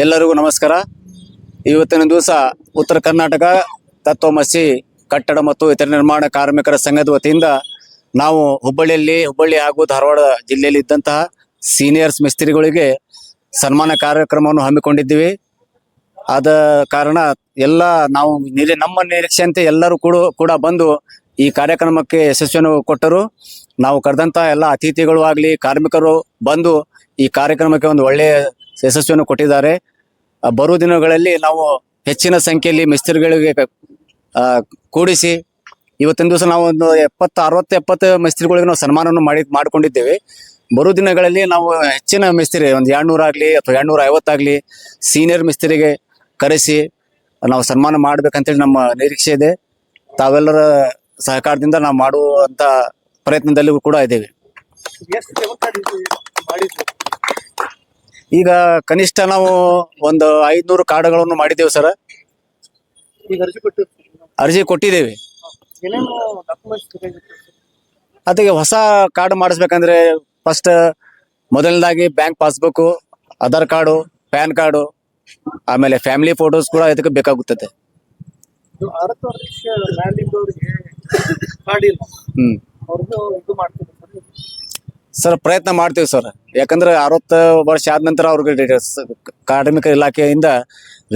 ಎಲ್ಲರಿಗೂ ನಮಸ್ಕಾರ. ಇವತ್ತಿನ ದಿವಸ ಉತ್ತರ ಕರ್ನಾಟಕ ತತ್ವಮಸಿ ಕಟ್ಟಡ ಮತ್ತು ಇತರ ನಿರ್ಮಾಣ ಕಾರ್ಮಿಕರ ಸಂಘದ ವತಿಯಿಂದ ನಾವು ಹುಬ್ಬಳ್ಳಿಯಲ್ಲಿ, ಹುಬ್ಬಳ್ಳಿ ಹಾಗೂ ಧಾರವಾಡ ಜಿಲ್ಲೆಯಲ್ಲಿ ಇದ್ದಂತಹ ಸೀನಿಯರ್ಸ್ ಮಿಸ್ತ್ರಿಗಳಿಗೆ ಸನ್ಮಾನ ಕಾರ್ಯಕ್ರಮವನ್ನು ಹಮ್ಮಿಕೊಂಡಿದ್ದೀವಿ. ಆದ ಕಾರಣ ಎಲ್ಲ ನಾವು ನಮ್ಮ ನಿರೀಕ್ಷೆಯಂತೆ ಎಲ್ಲರೂ ಕೂಡ ಕೂಡ ಬಂದು ಈ ಕಾರ್ಯಕ್ರಮಕ್ಕೆ ಯಶಸ್ವಿಯನ್ನು ಕೊಟ್ಟರು. ನಾವು ಕರೆದಂತ ಎಲ್ಲ ಅತಿಥಿಗಳು ಆಗಲಿ, ಕಾರ್ಮಿಕರು ಬಂದು ಈ ಕಾರ್ಯಕ್ರಮಕ್ಕೆ ಒಂದು ಒಳ್ಳೆಯ ಯಶಸ್ವಿಯನ್ನು ಕೊಟ್ಟಿದ್ದಾರೆ. ಬರುವ ದಿನಗಳಲ್ಲಿ ನಾವು ಹೆಚ್ಚಿನ ಸಂಖ್ಯೆಯಲ್ಲಿ ಮಿಸ್ತ್ರಿಗಳಿಗೆ ಕೂಡಿಸಿ ಇವತ್ತಿನ ದಿವಸ ನಾವು ಒಂದು ಎಪ್ಪತ್ತು, ಅರವತ್ತು, ಎಪ್ಪತ್ತು ಮಿಸ್ತ್ರಿಗಳಿಗೆ ನಾವು ಸನ್ಮಾನವನ್ನು ಮಾಡಿ, ಮಾಡಿಕೊಂಡಿದ್ದೇವೆ. ಬರೋ ದಿನಗಳಲ್ಲಿ ನಾವು ಹೆಚ್ಚಿನ ಮಿಸ್ತ್ರಿ, ಒಂದು ಎರಡ್ನೂರು ಆಗಲಿ ಅಥವಾ ಎರಡ್ನೂರ ಐವತ್ತಾಗಲಿ ಸೀನಿಯರ್ ಮಿಸ್ತ್ರಿಗೆ ಕರೆಸಿ ನಾವು ಸನ್ಮಾನ ಮಾಡ್ಬೇಕಂತೇಳಿ ನಮ್ಮ ನಿರೀಕ್ಷೆ ಇದೆ. ತಾವೆಲ್ಲರ ಸಹಕಾರದಿಂದ ನಾವು ಮಾಡುವಂತ ಪ್ರಯತ್ನದಲ್ಲಿ ಕೂಡ ಇದ್ದೇವೆ. ಈಗ ಕನಿಷ್ಠ ನಾವು ಒಂದು ಐದ್ನೂರು ಕಾರ್ಡ್ಗಳನ್ನು ಮಾಡಿದ್ದೇವೆ ಸರ್. ಈಗ ಅರ್ಜಿ ಕೊಟ್ಟು ಅರ್ಜಿ ಕೊಟ್ಟಿದ್ದೇವೆ. ಏನೇನು ಡಾಕ್ಯುಮೆಂಟ್ಸ್ ಬೇಕಾಗಿತ್ತು? ಅದಕ್ಕೆ ಹೊಸ ಕಾರ್ಡ್ ಮಾಡಿಸ್ಬೇಕಂದ್ರೆ ಫಸ್ಟ್ ಮೊದಲನೇದಾಗಿ bank passbook Aadhaar card PAN card ಆಮೇಲೆ ಫ್ಯಾಮಿಲಿ ಫೋಟೋಸ್ ಕೂಡ ಇದಕ್ಕೆ ಬೇಕಾಗುತ್ತದೆ. ಇದು ಅರವತ್ತು ವರ್ಷ ಮ್ಯಾಲಿದ್ದವ್ರಿಗೆ ಕಾರ್ಡ್ ಇಲ್ಲ. ಹ್ಮ್. ಅವ್ರದ್ದು ಇದು ಮಾಡ್ತಾರೆ ಸರ್, ಪ್ರಯತ್ನ ಮಾಡ್ತೀವಿ ಸರ್. ಯಾಕಂದ್ರೆ ಅರವತ್ತು ವರ್ಷ ಆದ ನಂತರ ಅವ್ರಿಗೆ ಕಾರ್ಮಿಕ ಇಲಾಖೆಯಿಂದ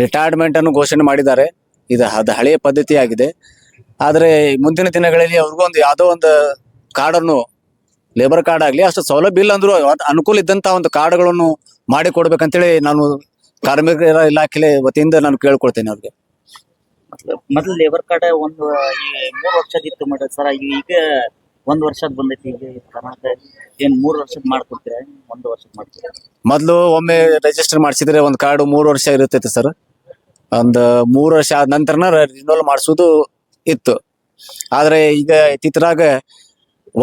ರಿಟೈರ್ಮೆಂಟ್ ಅನ್ನು ಘೋಷಣೆ ಮಾಡಿದ್ದಾರೆ. ಇದು ಅದು ಹಳೆಯ ಪದ್ಧತಿ ಆಗಿದೆ ಆದರೆ ಮುಂದಿನ ದಿನಗಳಲ್ಲಿ ಅವ್ರಿಗೂ ಒಂದು ಯಾವುದೋ ಒಂದು ಕಾರ್ಡನ್ನು ಲೇಬರ್ ಕಾರ್ಡ್ ಆಗಲಿ, ಅಷ್ಟು ಸೌಲಭ್ಯ ಇಲ್ಲ ಅಂದ್ರೂ ಅನುಕೂಲ ಇದ್ದಂತ ಒಂದು ಕಾರ್ಡ್ಗಳನ್ನು ಮಾಡಿ ಕೊಡ್ಬೇಕಂತೇಳಿ ನಾನು ಕಾರ್ಮಿಕರ ಇಲಾಖೆ ವತಿಯಿಂದ ನಾನು ಕೇಳ್ಕೊಳ್ತೇನೆ ಅವ್ರಿಗೆ. ಮೊದಲು ಲೇಬರ್ ಕಾರ್ಡ್ ಒಂದು ಮೂರು ವರ್ಷದಿತ್ತು ಮೇಡಮ್ ಸರ್. ಈಗ ಒಂದ್ ವರ್ಷದ ಬಂದೈತಿ ಈಗ ಏನ್ ಮೂರ್ ವರ್ಷದ ಮಾಡ್ಕೊಡ್ತೀರಾ? ಒಂದ್ ವರ್ಷದ ಮಾಡ್ತೀರಾ ಮೊದಲು ಒಮ್ಮೆ ರಿಜಿಸ್ಟರ್ ಮಾಡಿಸಿದ್ರೆ ಒಂದು ಕಾರ್ಡ್ ಮೂರು ವರ್ಷ ಇರುತ್ತೈತೆ ಸರ್ ಒಂದ್ ಮೂರ್ ವರ್ಷ ಆದ ನಂತರನ ರಿನ್ಯೂವಲ್ ಮಾಡಿಸೋದು ಇತ್ತು. ಆದ್ರೆ ಈಗ ಇತ್ತಿತ್ತರಾಗ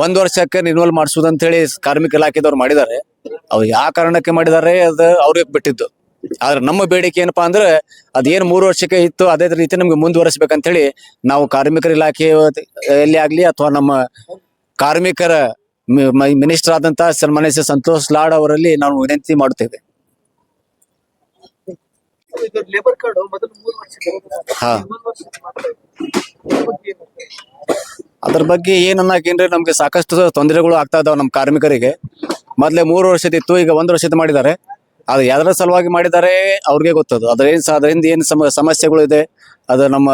ಒಂದ್ ವರ್ಷಕ್ಕೆ ರಿನ್ಯೂವಲ್ ಮಾಡಿಸೋದು ಅಂತ ಹೇಳಿ ಕಾರ್ಮಿಕ ಇಲಾಖೆದವ್ರು ಮಾಡಿದ್ದಾರೆ. ಅವ್ರು ಯಾವ ಕಾರಣಕ್ಕೆ ಮಾಡಿದ್ದಾರೆ ಅದು ಅವ್ರಿಗೆ ಬಿಟ್ಟಿದ್ದು. ಆದ್ರೆ ನಮ್ಮ ಬೇಡಿಕೆ ಏನಪ್ಪಾ ಅಂದ್ರೆ ಅದೇನು ಮೂರು ವರ್ಷಕ್ಕೆ ಇತ್ತು ಅದೇ ರೀತಿ ನಮ್ಗೆ ಮುಂದುವರಿಸ್ಬೇಕಂತ ಹೇಳಿ ನಾವು ಕಾರ್ಮಿಕರ ಇಲಾಖೆ ಎಲ್ಲಿ ಆಗ್ಲಿ ಅಥವಾ ನಮ್ಮ ಕಾರ್ಮಿಕರ ಮಿನಿಸ್ಟರ್ ಆದಂತಹ ಸನ್ಮಾನ್ಯ ಶ್ರೀ ಸಂತೋಷ್ ಲಾಡ್ ಅವರಲ್ಲಿ ನಾವು ವಿನಂತಿ ಮಾಡುತ್ತೇವೆ. ಹಾ. ಇದ್ರ ಬಗ್ಗೆ ಏನ್ ಅದ್ರ ಬಗ್ಗೆ ಏನನ್ನಕೇನ್ರಿ ನಮ್ಗೆ ಸಾಕಷ್ಟು ತೊಂದರೆಗಳು ಆಗ್ತಾ ಇದಾವೆ ನಮ್ಮ ಕಾರ್ಮಿಕರಿಗೆ. ಮೊದ್ಲೇ ಮೂರು ವರ್ಷದಿತ್ತು ಈಗ ಒಂದ್ ವರ್ಷದ ಮಾಡಿದ್ದಾರೆ. ಅದು ಯಾವ್ದ್ರ ಸಲುವಾಗಿ ಮಾಡಿದ್ದಾರೆ ಅವ್ರಿಗೆ ಗೊತ್ತದು. ಅದ್ರೇನ್ ಅದರಿಂದ ಏನ್ ಸಮ ಸಮಸ್ಯೆಗಳು ಇದೆ ಅದು ನಮ್ಮ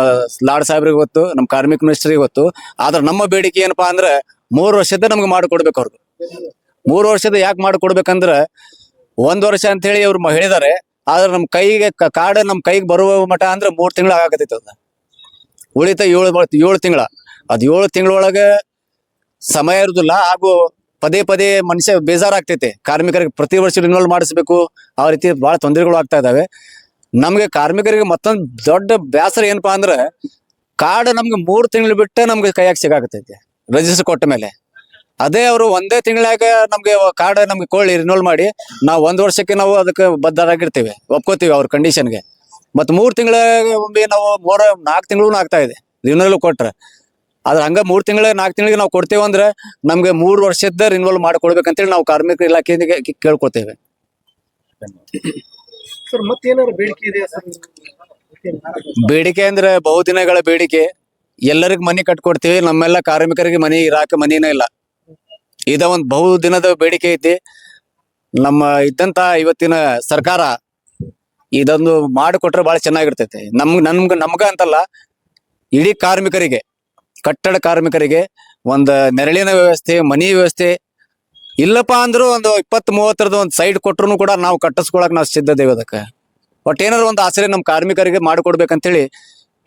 ಲಾಡ್ ಸಾಹೇಬ್ರಿಗೆ ಗೊತ್ತು ನಮ್ಮ ಕಾರ್ಮಿಕ ಮಿನಿಸ್ಟ್ರಿಗೆ ಗೊತ್ತು. ಆದ್ರೆ ನಮ್ಮ ಬೇಡಿಕೆ ಏನಪ್ಪಾ ಅಂದ್ರೆ ಮೂರು ವರ್ಷದ ನಮ್ಗೆ ಮಾಡಿಕೊಡ್ಬೇಕು ಅವ್ರಿಗೆ ಮೂರು ವರ್ಷದ ಯಾಕೆ ಮಾಡಿಕೊಡ್ಬೇಕಂದ್ರೆ ಒಂದು ವರ್ಷ ಅಂತ ಹೇಳಿ ಅವ್ರು ಹೇಳಿದ್ದಾರೆ ಆದ್ರೆ ನಮ್ಮ ಕೈಗೆ ಕಾರ್ಡ್ ನಮ್ಮ ಕೈಗೆ ಬರುವ ಮಠ ಅಂದ್ರೆ ಮೂರು ತಿಂಗಳು ಆಗಾಕತ್ತೈತೆ ಅದ ಉಳಿತ ಏಳು ಏಳು ತಿಂಗಳ. ಅದು ಏಳು ತಿಂಗಳೊಳಗೆ ಸಮಯ ಇರುದಿಲ್ಲ, ಹಾಗೂ ಪದೇ ಪದೇ ಮನುಷ್ಯ ಬೇಜಾರಾಗ್ತೈತೆ. ಕಾರ್ಮಿಕರಿಗೆ ಪ್ರತಿ ವರ್ಷ ರಿನ್ಯೂವಲ್ ಮಾಡಿಸ್ಬೇಕು, ಆ ರೀತಿ ಬಹಳ ತೊಂದರೆಗಳು ಆಗ್ತಾ ಇದಾವೆ. ನಮ್ಗೆ ಕಾರ್ಮಿಕರಿಗೆ ಮತ್ತೊಂದು ದೊಡ್ಡ ಬೇಸರ ಏನಪ್ಪಾ ಅಂದ್ರೆ ಕಾರ್ಡ್ ನಮ್ಗೆ ಮೂರು ತಿಂಗಳು ಬಿಟ್ಟು ನಮ್ಗೆ ಕೈಯಾಗ ಸಿಗಾಕತೈತೆ ರಿಜಿಸ್ಟರ್ ಕೊಟ್ಟ ಮೇಲೆ. ಅದೇ ಅವರು ಒಂದೇ ತಿಂಗಳಾಗ ನಮ್ಗೆ ಕಾರ್ಡ್ ನಮ್ಗೆ ಕೊಳ್ಳಿ ರಿನೋಲ್ ಮಾಡಿ ನಾವು ಒಂದ್ ವರ್ಷಕ್ಕೆ ನಾವು ಅದಕ್ಕೆ ಬದ್ಧರಾಗಿರ್ತೀವಿ ಒಪ್ಕೋತೀವಿ ಅವ್ರ ಕಂಡೀಷನ್ಗೆ ಮತ್ತೆ ಮೂರ್ ತಿಂಗಳ ಒಮ್ಮೆ ನಾವು ಮೂರ ನಾಲ್ಕು ತಿಂಗಳು ಆಗ್ತಾ ಇದೆ ರಿನೋಲ್ ಕೊಟ್ರೆ. ಆದ್ರೆ ಹಂಗ ಮೂರ್ ತಿಂಗಳ ನಾಲ್ಕು ತಿಂಗಳಿಗೆ ನಾವು ಕೊಡ್ತೇವೆ ಅಂದ್ರೆ ನಮ್ಗೆ ಮೂರು ವರ್ಷದ ರಿನೋಲ್ ಮಾಡ್ಕೊಳ್ಬೇಕಂತೇಳಿ ನಾವು ಕಾರ್ಮಿಕ ಇಲಾಖೆಯಿಂದ ಕೇಳ್ಕೊಳ್ತೇವೆ ಸರ್ ಮತ್ತೇನಾದ್ರು ಬೇಡಿಕೆ ಇದೆಯಾ ಸರ್? ಬೇಡಿಕೆ ಅಂದ್ರೆ ಬಹುದಿನಗಳ ಬೇಡಿಕೆ. ಎಲ್ಲರಿಗೂ ಮನೆ ಕಟ್ಕೊಡ್ತೀವಿ, ನಮ್ಮೆಲ್ಲ ಕಾರ್ಮಿಕರಿಗೆ ಮನೆ ಇರಾಕ ಮನೇನ ಇಲ್ಲ. ಇದ ಒಂದು ಬಹು ದಿನದ ಬೇಡಿಕೆ ಐತಿ. ನಮ್ಮ ಇದ್ದಂತ ಇವತ್ತಿನ ಸರ್ಕಾರ ಇದೊಂದು ಮಾಡಿಕೊಟ್ರೆ ಬಹಳ ಚೆನ್ನಾಗಿರ್ತೈತಿ. ನಮ್ಗ್ ನಮ್ಗ ನಮ್ಗ ಅಂತಲ್ಲ, ಇಡೀ ಕಾರ್ಮಿಕರಿಗೆ, ಕಟ್ಟಡ ಕಾರ್ಮಿಕರಿಗೆ ಒಂದು ನೆರಳಿನ ವ್ಯವಸ್ಥೆ, ಮನಿ ವ್ಯವಸ್ಥೆ, ಇಲ್ಲಪ್ಪ ಅಂದ್ರೂ ಒಂದು ಇಪ್ಪತ್ತ್ ಮೂವತ್ತರದ ಒಂದು ಸೈಡ್ ಕೊಟ್ರು ಕೂಡ ನಾವು ಕಟ್ಟಿಸ್ಕೊಳಕ್ ನಾವು ಸಿದ್ಧದೇವೆ ಅದಕ್ಕೆ. ಬಟ್ ಏನಾದ್ರು ಒಂದು ಆಸರೆ ನಮ್ಮ ಕಾರ್ಮಿಕರಿಗೆ ಮಾಡಿಕೊಡ್ಬೇಕಂತೇಳಿ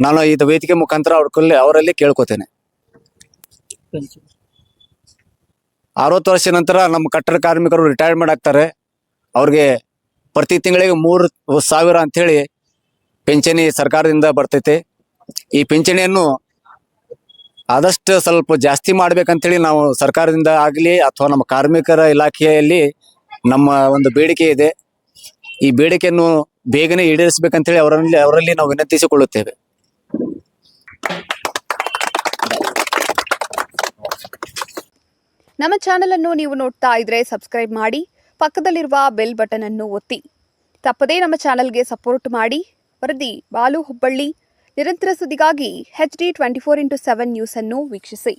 ನಾನು ಇದು ವೇದಿಕೆ ಮುಖಾಂತರ ಅವ್ರ ಕಲ್ಲಿ ಅವರಲ್ಲಿ ಕೇಳ್ಕೊತೇನೆ. ಅರವತ್ತು ವರ್ಷ ನಂತರ ನಮ್ಮ ಕಟ್ಟಡ ಕಾರ್ಮಿಕರು ರಿಟೈರ್ಮೆಂಟ್ ಆಗ್ತಾರೆ ಅವ್ರಿಗೆ ಪ್ರತಿ ತಿಂಗಳಿಗೆ ಮೂರು ಸಾವಿರ ಅಂತೇಳಿ ಪಿಂಚಣಿ ಸರ್ಕಾರದಿಂದ ಬರ್ತೈತೆ. ಈ ಪಿಂಚಣಿಯನ್ನು ಆದಷ್ಟು ಸ್ವಲ್ಪ ಜಾಸ್ತಿ ಮಾಡ್ಬೇಕಂತೇಳಿ ನಾವು ಸರ್ಕಾರದಿಂದ ಆಗಲಿ ಅಥವಾ ನಮ್ಮ ಕಾರ್ಮಿಕರ ಇಲಾಖೆಯಲ್ಲಿ ನಮ್ಮ ಒಂದು ಬೇಡಿಕೆ ಇದೆ. ಈ ಬೇಡಿಕೆಯನ್ನು ಬೇಗನೆ ಈಡೇರಿಸಬೇಕಂತೇಳಿ ಅವರಲ್ಲಿ ಅವರಲ್ಲಿ ನಾವು ವಿನಂತಿಸಿಕೊಳ್ಳುತ್ತೇವೆ. ನಮ್ಮ ಚಾನೆಲ್ ಅನ್ನು ನೀವು ನೋಡ್ತಾ ಇದ್ರೆ ಸಬ್ಸ್ಕ್ರೈಬ್ ಮಾಡಿ, ಪಕ್ಕದಲ್ಲಿರುವ ಬೆಲ್ ಬಟನ್ ಅನ್ನು ಒತ್ತಿ. ತಪ್ಪದೇ ನಮ್ಮ ಚಾನಲ್ಗೆ ಸಪೋರ್ಟ್ ಮಾಡಿ. ವರದಿ ಬಾಲು ಹುಬ್ಬಳ್ಳಿ. ನಿರಂತರ ಸುದ್ದಿಗಾಗಿ H D twenty four into seven ನ್ಯೂಸನ್ನು ವೀಕ್ಷಿಸಿ.